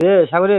এ সাগরে?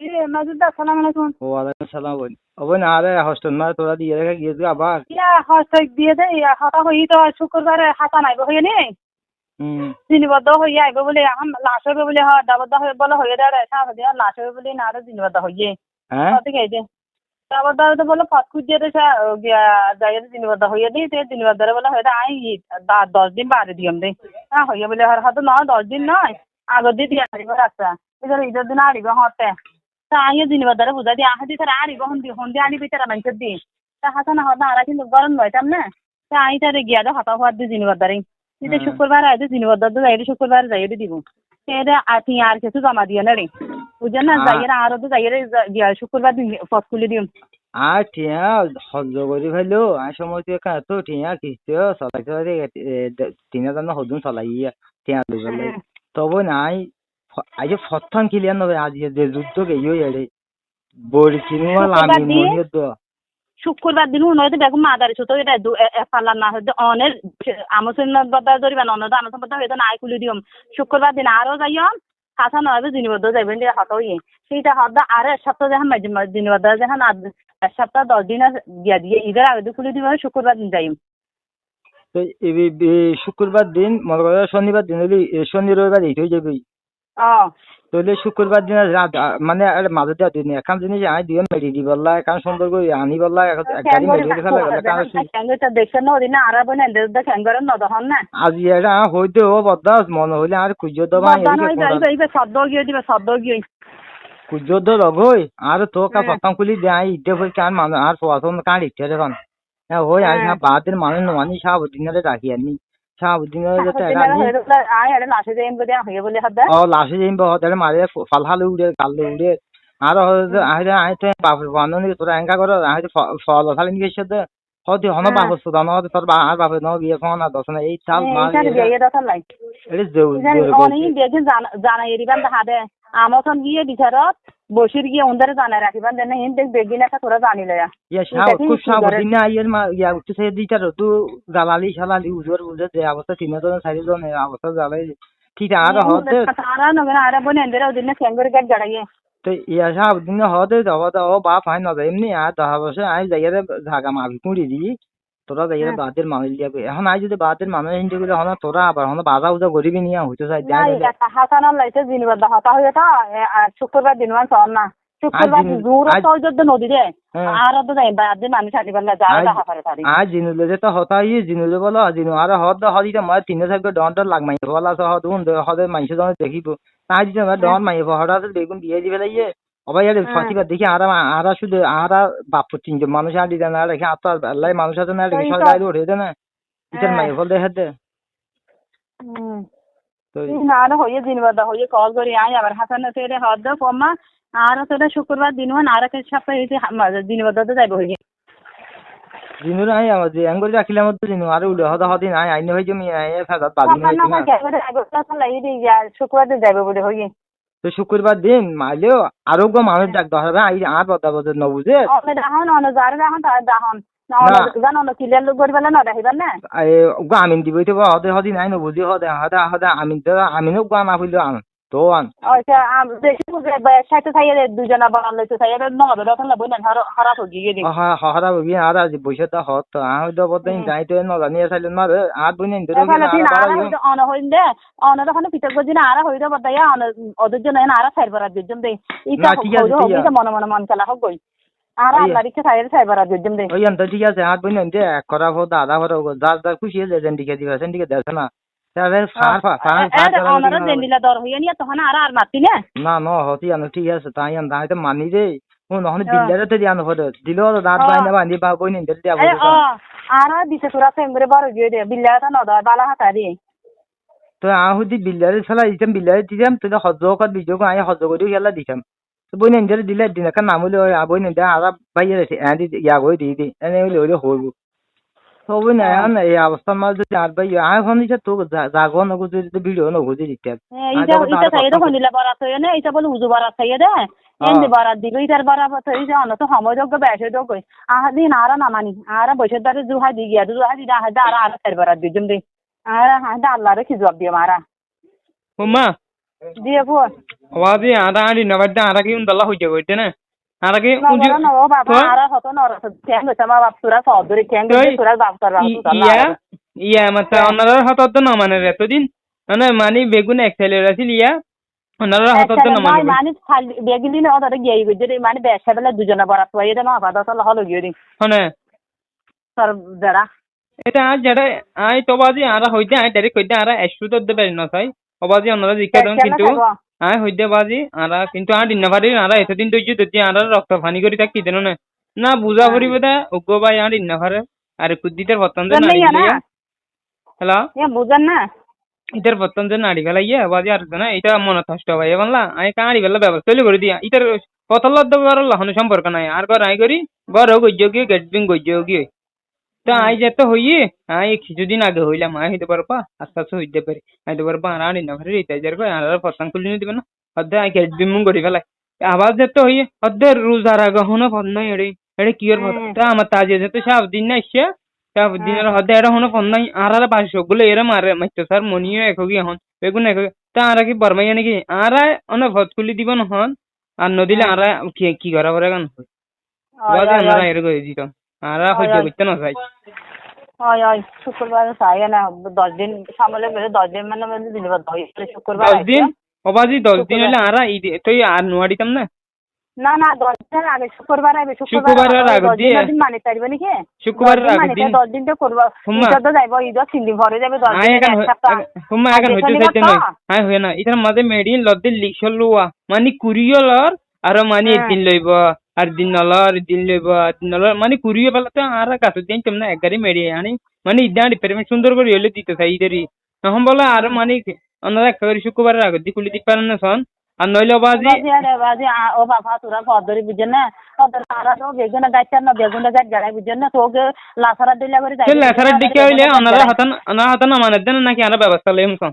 এ মাজিদ আসসালামু আলাইকুম। ওয়ালাইকুম সালাম বোন ও বোন আরে হোস্টেল না তোরা দিয়ে রেখে গিয়েছি আবার? ইয়া হস্তেক দিয়ে দে ইয়া হতা হই তো শুক্রবারে হাতা নাইব হই নি? হুম। দিনবদ্ধ হই আইব বলে আম লাশ হবে বলে হ দাবদ্ধ বলে দাঁড়ে সারা দিয়া লাশ হবে বলে না আরও দিনবদ্ধ হইয়ে। হ্যাঁ? কত গেছে দাবদ্ধ তো বলে ফট খুঁজিয়ে দে গিয়া যাই দিনবদ্ধ দি তে দিনবদ্ধ বলে আই দা- দশ দিন বাদে দিয়ম দে। হ্যাঁ হইয়ে বলে হর দশ দিন নয় আগর দিয়ে দিয়া আড়িব রাস্তা এবার ঈদের দিন আড়িব হতে তা আইয়ে দিনবদ্ধ বুঝা দি আহ দি তারা আড়িব হন্দি হন্দি আড়িবি তারা মানুষের দি তা হাসা না হতা আরা কিন্তু গরম নয়তাম না তা আই তারে গিয়া দে হতা হওয়ার দি দিনবদ্ধারে এটা হুম। শুক্রবার আইতে দিনবদ্ধ যাই শুক্রবার যাই দিব এটা আতি আর কিছু জমা দিয়ে না রে বুঝেন না যাইয়ের আরও তো যাইয়ের গিয়া শুক্রবার দিন পথ খুলে দিম আর ঠিয়া সহ্য করি ভাইলো আর সময় তুই কাঁ তো ঠিয়া কিস্তি চলাইতে পারে তিন হাজার হদুন চলাই ঠিয়া তবে নাই আজ প্রথম ক্লিয়ার নবে আজ যে যুদ্ধ গেইও এড়ে বড়ি শুক্রবার দিন? মনে তো শুক্রবার দিন নয়তো বেগম মাদারি ছোট এটা পাল্লার না হয়তো অনের আমসন বদা ধরিবা ননদ আমসন বদা হয়তো নাই খুলে দিম শুক্রবার দিন আরও যাইম হাসা নয় দিনবদ্ধ যাইবেন হাত ইয়ে সেইটা হদা আর এক সপ্তাহ যখন দিনবদ্ধ যখন এক সপ্তাহ দশ দিন দিয়ে। ঈদের আগে খুলে দিব শুক্রবার দিন যাইম। তো শুক্রবার দিন মনে শনিবার দিন হলে শনি রবিবার এই হয়ে যাবে তাহলে শুক্রবার দিন রাত মানে আর মাঝে দেওয়া দিন এখন জিনিস আই দিয়ে মেরি দি বললা এখন সুন্দর করে আনি বললা এক গাড়ি মেরি দিয়ে ফেলা গেল। কারণ সু- ক্যাঙ্গটা দেখছেন না ওদিন আর বোন নদহন না? আজ এটা হইতে ও বদাস মনে হইলে আর কুজো দবা যাইবে শব্দ গিয়ে দিবে শব্দ গিয়ে। কুজো দ লগই আর তো কা হ্যাঁ। পতাম কুলি দে আই ইতে হই কান মান আর পছন্দ কান ইতে রে কান হ্যাঁ হই আর। বাদের মানুষ নমানি সাব দিনরে রাখি আনি। আরে লাশে যাইম বলে হয়ে বলে হাদা ও লাসে যাইম বহতারে মারে ফালহালে উড়ে কালে উড়ে আর হইতে আইরে আইতে বাপ বাননি তোরা এঙ্কা করো আইতে ফল খালি নিয়ে এসে হতে হন হ্যাঁ। বাপ সুদান তোর আর ন বিয়ে ফোন দশ এই চাল মার এটা জানা এরিবান দেখা দে আমতন গিয়ে বিচারত বসির গিয়ে ওদের জানা রাখিবান দেন হিন দেখ বেগিন একটা তোরা জানি লয়া ইয়া এটা খুব সাব সুন্দর? দিন আইয়ের মা ইয়া উঠতে সে দিটার তো গালালি শালালি উজর উজর যে অবস্থা তিন জন চারি জন অবস্থা জ্বালাই ঠিক আর হতে তারা নগেন আরে বোন এদের ওদিন ক্যাঙ্গর গাছ জড়াইয়ে তো ইয়া সাব দিন হতে যাবা তো ও বাপ হাই না এমনি আর দহা বসে আই যাইয়ারে ঝাগা মাবি কুড়ি দি তোরা যাইয়ারে হ্যাঁ। বাদের মানুষ দিয়াবে এখন আই যদি বাদের মানুষ হিন্দি করে হন তোরা আবার হন বাজা উজা গরিবি নিয়া হইতে নাই একটা হাসানার লাইতে জিনিবার দা হতা হয়ে তা আর শুক্রবার দিন মান সর না। শুক্রবার দিন- দূর যদি নদী রে। আর তো যাই বাদ মানুষ হাঁটি পারলে যা আজ- পারে জিনুলে যে তো হতা জিনুলে বলো জিনু আর হদ হদিতে মই তিন থাকবে ডন ডন লাগ মাই বলা সহ দুন হদে মাইছে জন দেখিব। তাই দিতে মই ডন মাই হঠাৎ বেগুন দিয়ে দিবে লাইয়ে অবাই আর হ্যাঁ। ফাটিবা দেখি আর আর শুধু আর বাপ তিনজন মানুষ আর দিতে না রেখে আর তো আল্লাহ মানুষ আছে না রেখে ওই সব তো। গাড়ি উঠে দেয় না ইতার হ্যাঁ। মাই ফল দেখে দে হুম তো ನಾನು ಹೊಯ್ಯ ದಿನವಾದ ಹೊಯ್ಯ ಕಾಲ್ ಕರಿ ಆಯ್ আবার হাসান সেরে হদ কমা আর সেটা শুক্রবার দিন হন আর একটা সপ্তাহ হইতে দিনবাদ যাইব হইয়ে জিনু নাই আমার যে আঙ্গুল রাখিলাম তো জিনু আর উড়ে হদা হদিন আই আইনে হই জমি আই ফেদাত বাদিন হইছে না শুক্রবার দিন যাইব বলে হইয়ে তো শুক্রবার দিন মাইলেও আরও গো মানুষ ডাক ধরবে আই আর বদা বদা নবুঝে অনে দাহন অনে যার দাহন তার দাহন। না। না। না আমিন দিবই তো হদে হদি নাই নবুজি হদে হদা হদা আমিন আমিনও গান না হইল আন। তো আচ্ছা না হরাপ হয়ে বগি আর আজ তো হত আহ হইতো বদাই যাই তো ন জানি আসাইল না রে আর বইনে দিন আরা হইতে অন তখন পিতক গদিন আরা হইতে বদাইয়া অন ওদের জন্য আরা সাইড বরাদ দিজম দে ইটা। হইতে মনে মনে মন চালা হোক গই। আরা সাইড সাইড বরাদ দিজম দে ওই আন্ত ঠিক আছে আর বইনে এক করা হো দাদা হরো যার যার খুশি হলে যেন দিকে দিবা সেন দিকে দেছ না। না না ন হতি আনো ঠিক আছে তাই আন তাই তো মানি রে ও হ্যাঁ। বিল্লারে তো দিয়ানো হতো দিলো তো দাঁত। বাইনা বান্ধি বা বইনে ইন্দরে দিয়া এ বলতো অ আরা দিছে তোরা সেমরে বড় গিয়ে দে বিল্লাটা নদর বালা হাতা দি তো আহুদি বিল্লারে দিতাম বিল্লারে দিতাম তো আই করে গেলা দিতাম তো দিলে দিন কান নাম হইলে বইনে ইন্দরে আরা বাইরে এন্দি ইয়া গই দি দি এনে হইলে হইলে হইব এখন এই অবস্থার মাঝে যদি আর ভাই আয় ফোন দিছে তো জাগো নগো যদি ভিডিও নগো যদি দিতাম ইটা ইটা সাইড হনিলা বরাত হইয়া না ইটা বলে উজু বরাত হইয়া দে এন্দি বরাত দিল ইটার বরাত হইছে অন তো সময় যোগ্য বেশে যোগ্য আহা দিন আরা নামানি আরা বসে দারে জুহা দি গিয়া জুহা দি দা আরা আরা সাইড বরাত দিজম দে আরা হা দা আল্লাহরে কি জবাব দিও মারা হুম্মা দিয়ে ফুয়া ওবাজি আরা আড়ি নবাদ্দা আরা কি উন্দল্লা হইতে কইতে না আরা কি উজি নবরা নব বাবা আর হতো নরস ঠ্যাং গেছে মা বাপ তোরা সদরে ঠ্যাং গেছে তোরা বাপ তোর বাপ ইয়া ইয়া মাতা ওনারা হঠাৎ না মানে মানে মানি বেগুন আছিল ইয়া। মানে মানে খালি বেগিলি না ওদের গিয়ে মানে বেসা বেলা দুজনে বরাত হয়ে এটা না বাবা তো হলো গিয়ে দিন। হনে। তোর যারা। এটা আজ আই তো বাজি আরা হইতে আই ডাইরেক্ট কইতে আরা এসু তো দে পারি না তাই। অবাজি জিজ্ঞাসা দেন কিন্তু আই হইতে বাজি আরা কিন্তু আর দিন পারি আরা এতদিন তো যদি আরা রক্ত ফানি করি থাকি দেন না? না বুঝা পড়িব দা উগ্র ভাই আর দিন পারে আর কুদ্দিতের বর্তন যে নাড়ি ফেলাইয়া হ্যালো বুঝেন না ইটার বর্তন যে নাড়ি ফেলাইয়া বাজি আর না এটা মনে কষ্ট ভাই বাংলা আই কাড়ি ফেলা ব্যবস্থা হইলে করে দিয়া। ইটার পতলত দেবার লহন সম্পর্ক নাই। আর ঘর আই করি ঘর গজ্য গিয়ে গেট বিং গজ্য গিয়ে তা আই যেতে হইয়ে? আই কিছুদিন আগে হইলাম। আই হইতে পারবা? আস্তে আস্তে হইতে পারি। হইতে পারবা? আর আনি না ভারি রিতাই যার কই আর পতাং খুলি দিবে না? অধ্যে আই গেট বিং করি ফেলাই। আবার যেতে হইয়ে? অধ্যে রোজার আগে হনো ফোন নাই এড়ে। এড়ে কি এর হুম। তা আমার তাজে যেতে সব দিন না ইসে সব দিনের হদ্দে এড়ে হনো ফোন নাই। আর আর পাঁচশো গুলো এরে মারে। মাইতো স্যার মনিও একগি এখন। বেগুন একগি তা আর কি বরমাইয়া নাকি? আর অনে ভত খুলি দিব নহন আর নদিলে আর কি কি করা পরে গান? বাজে আমরা এর কই দিত আর হইতে করতে না ওই ওই শুক্রবার চাই না দশ দিন সামলে বেড়ে দশ দিন মানে মানে দিন বাদ হয় শুক্রবার দশ দিন? অবাজি দশ দিন হলে আর তুই আর নোয়া দিতাম না? না না দশ দিনের আগে শুক্রবার আইবে শুক্রবার আগে। দিন মানে পারবে নাকি? শুক্রবারের দশ দিন দিন? দশ দিন তো করব। ঈদ তো যাইব ঈদ তিন দিন ভরে যাবে দশ দিন এক সপ্তাহ। হুম্মা আগে হইতে শনিবার চাইতে তো? নয় না। ইতার মাঝে লদ্দে মানে কুরিও লর আর মানে হ্যাঁ। দিন দিন লইব। আর দিন নলর মানে কুরিও পেলা তো আর কাছে দিন তোমরা এক গাড়ি মেডি আনি। মানে ইদানি পেমেন্ট সুন্দর করে হইলে দিতে চাই ইদারি। তখন বলে আর মানে ওনারা একটা করে শুক্রবারের আগে দি খুলি দিতে পারেন না সন আর নইলে বাজি বাজি ও বাবা তোরা পদরি বুঝেন না? পদর সারা তো বেগুনে গাছ না বেগুনে গাছ গাড়াই বুঝেন না? তোকে লাসারা দিলে করে সে লেখারের দিকে হইলে ওনারা হাতান ওনারা হাতান মানে দেন নাকি আর ব্যবস্থা লইম সন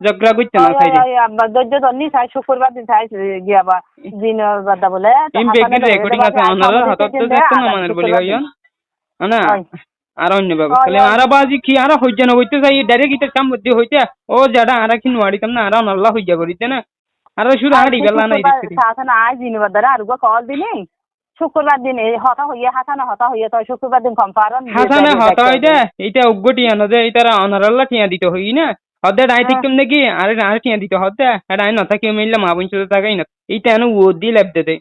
করতে না দিন চাই গিয়া বা দিন বাদা বলে ইম বেগিন রেকর্ডিং আছে ওনারা হাতত তো দেখতো না বলি হইয়া না আর অন্য ব্যবস্থা লইম আর বাজি কি আর হইছে না হইতে চাই ডাইরেক্ট ইতে কাম মধ্যে হইতে ও যাডা আর কি নোয়াড়িতাম না আর আল্লাহ হইয়া করিতে না। আর শুরু হাড়ি বেলা নাই দেখছি। শাসন আজ দিন বাদারে আর গো কল দিনি। শুক্রবার দিন হতা হইয়া হাসানা হতা হইয়া তো শুক্রবার দিন কম পারন হাসানে হতা হইতে এইটা উগ্গ টিয়া নদে এইটারা অনারাল্লা টিয়া দিতে হই না। হদে ডাই ঠিক কেমনে কি আরে আর টিয়া দিতে হদে? এটা আই নথা কেউ মিললে মা বোন সাথে থাকাই না। এইটা এনে ও দি লেপ দে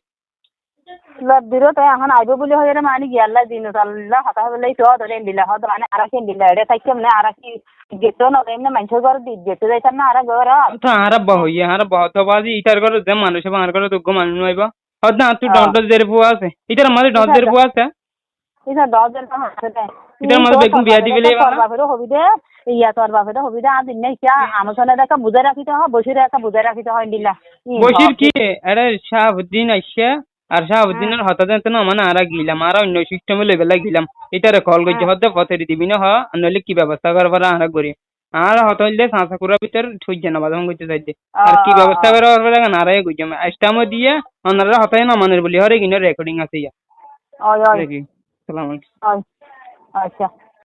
লব দিরো তো এখন আইব বলে হইরে মানে গিয়াল্লা দিন আল্লাহ হতা হইলে তো ধরে দিলা হদ মানে আর কি দিলা এড়ে তাই কেমনে আর কি গেতো না এমনি মানুষের ঘর দি গেতে যাইতাম না আর ঘর তো আর বা হইয়া আর বহুত বাজি ইটার করে যে মানুষ আর করে তো মানুষ নইব। হদ না তুই জের আছে। ইটার মাঝে জের ফুয়া আছে। জন ইয়া তোর হবি দে। আর নাই কিয়া আমার দেখা বুঝাই রাখিতে হয় বসিরে একটা বুঝাই রাখিতে হয় দিলা বসির কি? আরে শাহাবুদ্দিন আইসা আর শাহাবুদ্দিনের হতা জানতো না মানে আর গিলাম আর অন্য সিস্টেমে লেভেলে গিলাম এটারে কল হতে পথে দিবি না হ নইলে কি ব্যবস্থা করবার আর করি আর হত হইলে সাঁসা কুড়া ভিতর ঠুইছে না বাদাম করতে চাইছে আর কি ব্যবস্থা করে না কইছে আইস্টামো দিয়ে। ওনারা হতাই না মানের বলি হরে কিনা রেকর্ডিং আছে ইয়া ওই ওই দেখি সালাম আলাইকুম ওই আচ্ছা